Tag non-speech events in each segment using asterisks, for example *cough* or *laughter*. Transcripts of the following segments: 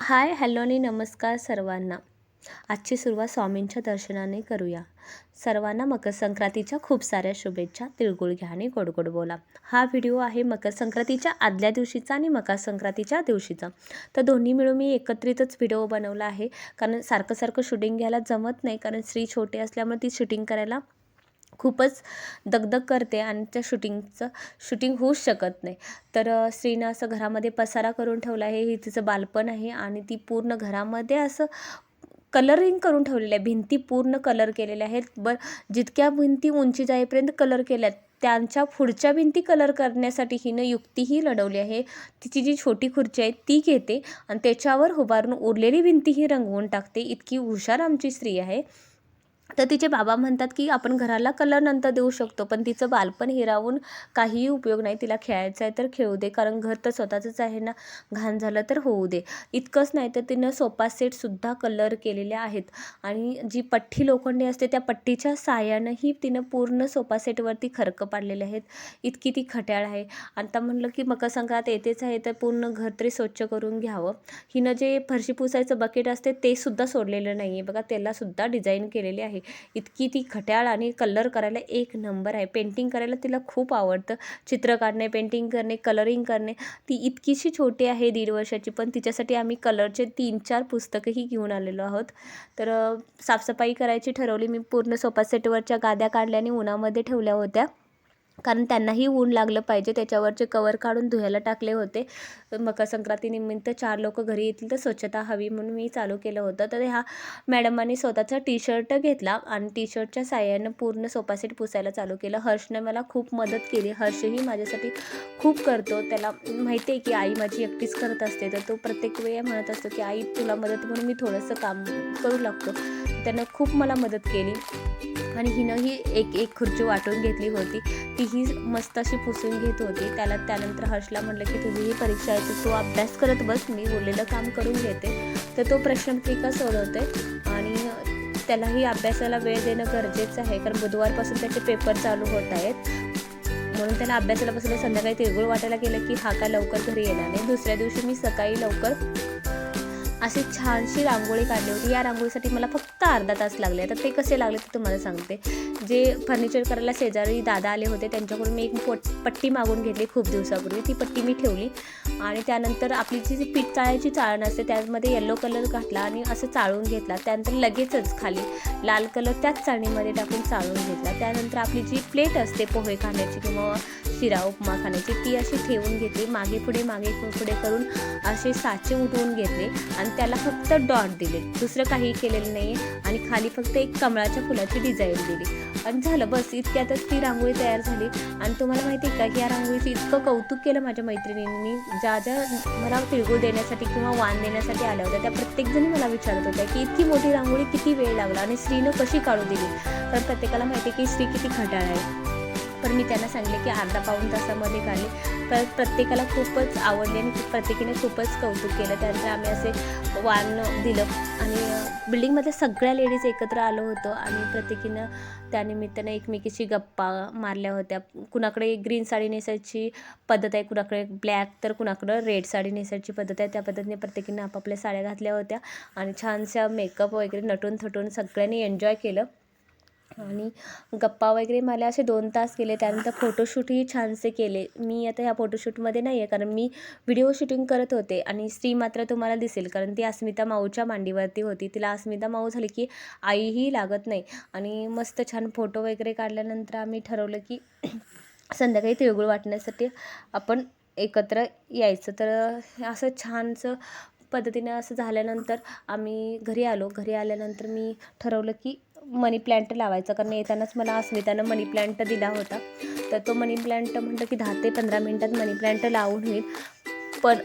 Hi hello आणि नमस्कार सर्वांना. आजची सुरुवात स्वामींच्या दर्शनाने करूया. सर्वांना मकर संक्रांतीच्या खूप साऱ्या शुभेच्छा तिळगुळ घ्या आणि गोड गोड बोला. हा व्हिडिओ आहे मकर संक्रांतीच्या आदल्या दिवशीचा आणि मकर संक्रांतीच्या दिवशीचा. तर दोन्ही मिळून मी एकत्रितच व्हिडिओ बनवला आहे. कारण सारखं सारखं शूटिंग घ्यायला जमत नाही. कारण स्त्री छोटे असल्यामुळे ती शूटिंग करायला खूपच दगदग करते आणि त्या शूटिंगचं शूटिंग होऊच शकत नाही. तर स्त्रीनं असं घरामध्ये पसारा करून ठेवला आहे हे तिचं बालपण आहे आणि ती पूर्ण घरामध्ये असं कलरिंग करून ठेवलेलं आहे. भिंती पूर्ण कलर केलेल्या आहेत. ब जितक्या भिंती उंची जाईपर्यंत कलर केल्या त्यांच्या पुढच्या भिंती कलर करण्यासाठी हिनं युक्तीही लढवली आहे. तिची जी छोटी खुर्ची आहे ती घेते आणि त्याच्यावर उभारून उरलेली भिंतीही रंगवून टाकते. इतकी हुशार आमची स्त्री आहे. तर तिचे बाबा म्हणतात की आपण घराला कलर नंतर देऊ शकतो पण तिचं बालपण हिरावून काहीही उपयोग नाही तिला खेळायचं आहे तर खेळू दे कारण घर तर स्वतःचंच आहे ना घाण झालं तर होऊ दे. इतकंच नाही तर तिनं सोफा सेटसुद्धा कलर केलेले आहेत. आणि जी पट्टी लोखंडी असते त्या पट्टीच्या साह्यानंही तिनं पूर्ण सोफा सेटवरती खरकं पाडलेले आहेत. इतकी ती खट्याळ आहे. आता म्हणलं की मकर संक्रांत येतेच आहे तर पूर्ण घर तरी स्वच्छ करून घ्यावं. हिनं जे फरशी पुसायचं बकेट असते ते सुद्धा सोडलेलं नाही आहे बघा त्यालासुद्धा डिझाईन केलेली आहे. इतकी ती खट्याळ आणि कलर करायला एक नंबर आहे. पेंटिंग करायला तिला खूप आवडतं. चित्र काढणे पेंटिंग करणे कलरिंग करणे ती इतकीशी छोटी आहे दीड वर्षाची पण तिच्यासाठी आम्ही कलरचे तीन चार पुस्तकंही घेऊन आलेलो आहोत. तर साफसफाई करायची ठरवली. मी पूर्ण सोफा सेटवरच्या गाद्या काढल्या आणि उन्हामध्ये ठेवल्या होत्या. कारण त्यांनाही ऊन लागलं पाहिजे त्याच्यावरचे कवर काढून धुवायला टाकले होते. मकर संक्रांतीनिमित्त चार लोक घरी येतील तर स्वच्छता हवी म्हणून मी चालू केलं होतं. तर ह्या मॅडमांनी स्वतःचा टी शर्ट घेतला आणि टी शर्टच्या साह्यानं पूर्ण सोपासेट पुसायला चालू केलं. हर्षनं मला खूप मदत केली. हर्षही माझ्यासाठी खूप करतो. त्याला माहिती आहे की आई माझी एकटीच करत असते. तर तो प्रत्येक वेळी म्हणत असतो की आई तुला मदत म्हणून मी थोडंसं काम करू लागतो. त्यानं खूप मला मदत केली. आणि हिनंही एक एक खुर्ची वाटून घेतली होती. तीही मस्त अशी पुसून घेत होती. त्याला त्यानंतर हर्षला म्हटलं की तुझी ही परीक्षा आहे तर तू अभ्यास करत बस. मी बोललेलं काम करून घेते. तर तो प्रश्नपत्रिका सोडवते आणि त्यालाही अभ्यासाला वेळ देणं गरजेचं आहे. कारण बुधवारपासून त्याचे पेपर चालू होत आहेत. म्हणून त्याला अभ्यासाला बसलं संध्याकाळी तिळगुळ वाटायला गेलं की हा का लवकर घरी येणार नाही. दुसऱ्या दिवशी मी सकाळी लवकर अशी छानशी रांगोळी काढली होती. या रांगोळीसाठी मला फक्त अर्धा तास लागले. तर ते कसे लागले ते तुम्हाला सांगते. जे फर्निचर करायला शेजारी दादा आले होते त्यांच्याकडून मी एक पोट पट्टी मागून घेतली खूप दिवसापूर्वी. ती पट्टी मी ठेवली. आणि त्यानंतर आपली जी जी पीठ चाळायची चाळण असते त्यामध्ये येल्लो कलर घातला आणि असं चाळून घेतला. त्यानंतर लगेचच खाली लाल कलर त्याच चाळणीमध्ये टाकून चाळून घेतला. त्यानंतर आपली जी प्लेट असते पोहे खाण्याची किंवा शिरा उपमा खाण्याची ती अशी ठेवून घेतली. मागे पुढे मागे पुढे करून असे साचे उठवून घेतले आणि त्याला फक्त डॉट दिले. दुसरं काही केलेलं नाही आणि खाली फक्त एक कमळाच्या फुलाची डिझाईन दिली. आणि झालं बस. इतक्यातच ती रांगोळी तयार झाली. आणि तुम्हाला माहिती आहे का की या रांगोळीचं इतकं कौतुक केलं माझ्या मैत्रिणींनी. ज्या ज्या मला तिळगुळ देण्यासाठी किंवा वाण देण्यासाठी आल्या होत्या त्या प्रत्येकजणी मला विचारत होत्या की इतकी मोठी रांगोळी किती वेळ लागला आणि स्त्रीनं कशी काढू दिली? तर प्रत्येकाला माहिती आहे की स्त्री किती खटाळ आहे. पण मी त्यांना सांगितले की अर्धा पाऊण तासामध्ये काढली तर प्रत्येकाला खूपच आवडली आणि प्रत्येकीने खूपच कौतुक केलं. त्यानंतर आम्ही असे वाण दिलं आणि बिल्डिंगमधल्या सगळ्या लेडीज एकत्र आलो होतो आणि प्रत्येकीनं त्यानिमित्तानं एकमेकीशी गप्पा मारल्या होत्या. कुणाकडे ग्रीन साडी नेसायची पद्धत आहे कुणाकडे ब्लॅक तर कुणाकडं रेड साडी नेसायची पद्धत आहे. त्या पद्धतीने प्रत्येकीनं आपापल्या साड्या घातल्या होत्या आणि छानशा मेकअप वगैरे नटून थटून सगळ्यांनी एन्जॉय केलं. आणि गप्पा वगैरे मला असे दोन तास गेले. त्यानंतर फोटोशूटही छानसे केले. मी आता ह्या फोटोशूटमध्ये नाही आहे कारण मी व्हिडिओ शूटिंग करत होते आणि स्त्री मात्र तुम्हाला दिसेल कारण ती अस्मिता माऊच्या मांडीवरती होती. तिला अस्मिता माऊ झाली की आईही लागत नाही. आणि मस्त छान फोटो वगैरे काढल्यानंतर आम्ही ठरवलं की संध्याकाळी तिळगुळ वाटण्यासाठी आपण एकत्र यायचं. तर असं छानसं पद्धतीने असं झाल्यानंतर आम्ही घरी आलो. घरी आल्यानंतर मी ठरवलं की मनी प्लॅन्ट लावायचा. कारण येतानाच मला अस्मितानं मनी प्लॅन्ट दिला होता. तर तो मनी प्लॅन्ट म्हटलं की दहा ते पंधरा मिनटात मनी प्लॅन्ट लावून होईल. पण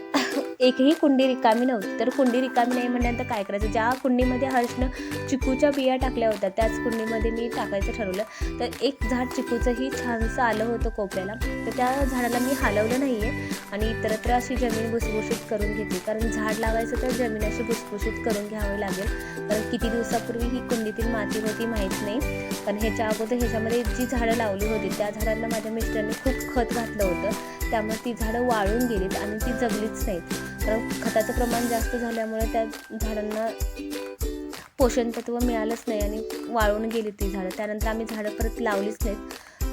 एकही कुंडी रिकामी नव्हती. तर कुंडी रिकामी नाही म्हणल्यानंतर काय करायचं? ज्या कुंडीमध्ये हर्षनं चिकूच्या बिया टाकल्या होत्या त्याच कुंडीमध्ये मी टाकायचं ठरवलं. तर एक झाड चिकूचंही छानसं आलं होतं कोपऱ्याला. तर त्या झाडाला मी हलवलं नाही आहे आणि इतरत्र अशी जमीन भुसभुशीत करून घेतली. कारण झाड लावायचं तर जमीन अशी भुसभुशीत करून घ्यावी लागेल. कारण किती दिवसापूर्वी ही कुंडीतील माती होती माहीत नाही. कारण ह्याच्या अगोदर ह्याच्यामध्ये जी झाडं लावली होती त्या झाडांना माझ्या मिस्टरने खूप खत घातलं होतं. त्यामुळे ती झाडं वाळून गेलीत आणि ती जगलीच नाहीत. कारण खताचं प्रमाण जास्त झाल्यामुळे त्या झाडांना पोषण तत्व मिळालंच नाही आणि वाळून गेली ती झाडं. त्यानंतर आम्ही झाडं परत लावलीच नाहीत.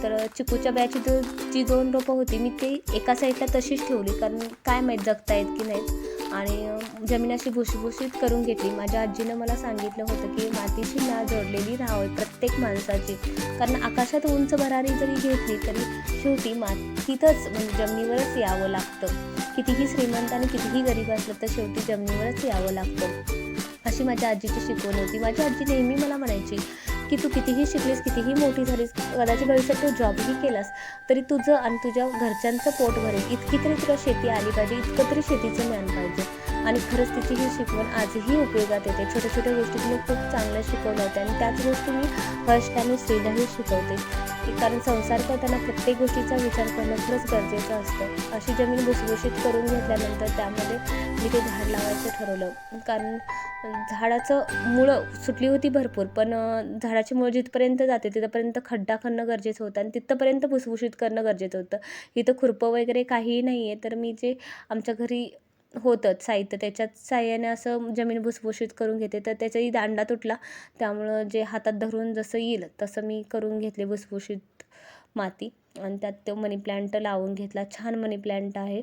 तर चिकूच्या ब्याची जो जी दोन रोपं होती मी ते एका साईडला तशीच ठेवली. कारण काय माहीत जगतायत की नाहीत. आणि जमीन अशी भुसभुशीत करून घेतली. माझ्या आजीनं मला सांगितलं होतं की मातीशी ना जोडलेली राहावी प्रत्येक माणसाची. कारण आकाशात उंच भरारी जरी घेतली तरी शेवटी मातीतच म्हणजे जमिनीवरच यावं लागतं. कितीही श्रीमंत आणि कितीही गरीब असलं तर शेवटी जमिनीवरच यावं लागतं. अशी माझ्या आजीची शिकवण होती. माझी आजी नेहमी मला म्हणायची की तू कितीही शिकलीस कितीही मोठी झालीस कदाचित भविष्यात तू जॉबही केलास तरी तुझं आणि तुझ्या घरच्यांचं पोट भरेल. इतकी तरी तुला शेती आली पाहिजे इतकं तरी शेतीचं ज्ञान पाहिजे. आणि खरंच तिची ही शिकवण आजही उपयोगात येते. छोट्या छोट्या गोष्टी तिने खूप चांगल्या शिकवल्या होत्या आणि त्याच गोष्टी मी हर्षला आणि श्रीलाही शिकवते. की कारण संसार करताना प्रत्येक गोष्टीचा विचार करणं खरंच गरजेचं असतं. अशी जमीन भुसभुशीत करून घेतल्यानंतर त्यामध्ये मी ते झाड लावायचं ठरवलं. कारण झाडाचं मुळं सुटली होती भरपूर पण झाडाची मुळं जिथपर्यंत जाते तिथपर्यंत खड्डा खणणं गरजेचं होतं आणि तिथपर्यंत भुसभुशीत करणं गरजेचं होतं. इथं खुरपं वगैरे काहीही नाही आहे तर मी जे आमच्या घरी होतंच साहित्य. त्याच्यात साह्याने असं जमीन भुसभुशीत करून घेते. तर त्याचाही दांडा तुटला. त्यामुळं जे हातात धरून जसं येईल तसं मी करून घेतले भुसभुशीत माती. आणि त्यात तो मनी प्लॅन्ट लावून घेतला. छान मनी प्लॅन्ट आहे.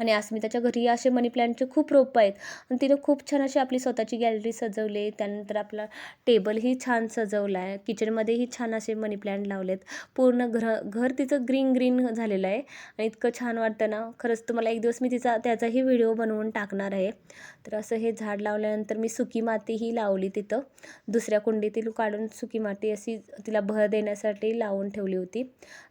आणि अस्मिताच्या घरी असे मनी प्लॅन्टचे खूप रोपं आहेत. आणि तिनं खूप छान अशी आपली स्वतःची गॅलरी सजवली त्यानंतर आपला टेबलही छान सजवला आहे. किचनमध्येही छान असे मनी प्लॅन्ट लावलेत. पूर्ण घर घर तिचं ग्रीन ग्रीन झालेलं आहे. आणि इतकं छान वाटतं ना. खरंच तुम्हाला एक दिवस मी तिचा त्याचाही व्हिडिओ बनवून टाकणार आहे. तर असं हे झाड लावल्यानंतर मी सुकी मातीही लावली तिथं. दुसऱ्या कुंडीतील काढून सुकी माती अशी तिला भर देण्यासाठी लावून ठेवली होती.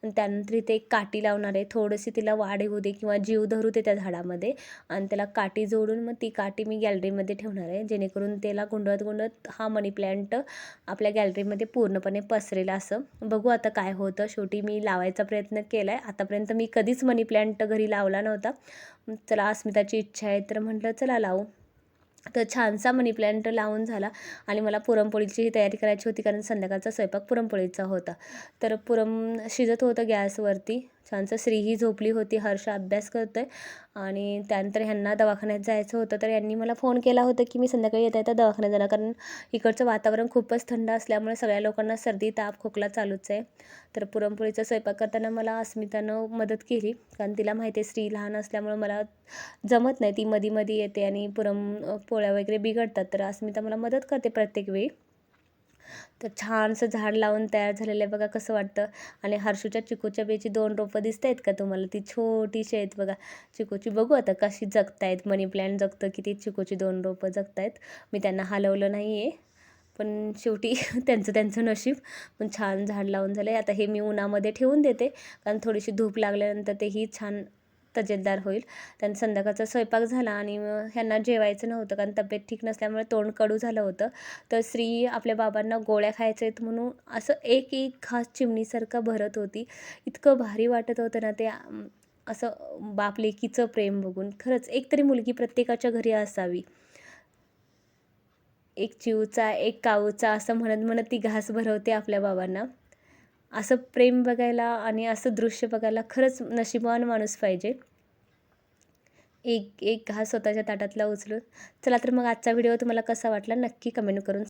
आणि त्यानंतर इथे एक काठी लावणार आहे. थोडीशी तिला वाढ येऊ दे किंवा जीव धरू दे त्या झाडामध्ये आणि त्याला काठी जोडून मग ती काठी मी गॅलरीमध्ये ठेवणार आहे. जेणेकरून त्याला गुंडळत गुंडळत हा मनी प्लॅन्ट आपल्या गॅलरीमध्ये पूर्णपणे पसरेल असं. बघू आता काय होतं. शेवटी मी लावायचा प्रयत्न केला आहे आतापर्यंत मी कधीच मनी प्लॅन्ट घरी लावला नव्हता. चला अस्मिताची इच्छा आहे तर म्हटलं चला लावू. तर छानसा मनी प्लॅन्ट लावून झाला आणि मला पुरणपोळीचीही तयारी करायची होती कारण संध्याकाळचा स्वयंपाक पुरणपोळीचा होता. तर पुरम शिजत होतं गॅसवरती. छानसं श्रीही झोपली होती हर्ष अभ्यास करतो आहे आणि त्यानंतर ह्यांना दवाखान्यात जायचं होतं. तर यांनी मला फोन केला होता की मी संध्याकाळी येता येता दवाखान्यात जाणार. कारण इकडचं वातावरण खूपच थंड असल्यामुळे सगळ्या लोकांना सर्दी ताप खोकला चालूच आहे. तर पुरणपोळीचा स्वयंपाक करताना मला अस्मितानं मदत केली. कारण तिला माहिती आहे स्त्री लहान असल्यामुळं मला जमत नाही. ती मधी मधी येते आणि पुरण पोळ्या वगैरे बिघडतात. तर अस्मिता मला मदत करते प्रत्येक वेळी. तर छानसं झाड लावून तयार झालेलं आहे. बघा कसं वाटतं. आणि हर्षूच्या चिकूच्या बेची दोन रोपं दिसत आहेत का तुम्हाला? ती छोटीशी आहेत बघा. चिकूची बघू आता कशी जगतायत. मनी प्लॅन्ट जगतं की ती चिकूची दोन रोपं जगतायत. मी त्यांना हलवलं नाही आहे पण शेवटी *laughs* त्यांचं त्यांचं नशीब. पण छान झाड लावून झालं आहे आता हे मी उन्हामध्ये ठेवून देते. कारण थोडीशी धूप लागल्यानंतर तेही छान तजेलदार होईल. त्यानं संध्याकाळचा स्वयंपाक झाला आणि मग ह्यांना जेवायचं नव्हतं कारण तब्येत ठीक नसल्यामुळे तोंड कडू झालं होतं. तर स्त्री आपल्या बाबांना गोळ्या खायच्या आहेत म्हणून असं एक एक घास चिमणीसारखं भरत होती. इतकं भारी वाटत होतं ना ते असं बाप लेकीचं प्रेम बघून. खरंच एक तरी मुलगी प्रत्येकाच्या घरी असावी. एक चिवचा एक काऊचा असं म्हणत म्हणत ती घास भरवते आपल्या बाबांना. असं प्रेम बघायला आणि असं दृश्य बघायला खरंच नशिबान माणूस पाहिजे. एक एक घास स्वतःच्या ताटातला उचलून. चला तर मग आजचा व्हिडिओ तुम्हाला कसा वाटला नक्की कमेंट करून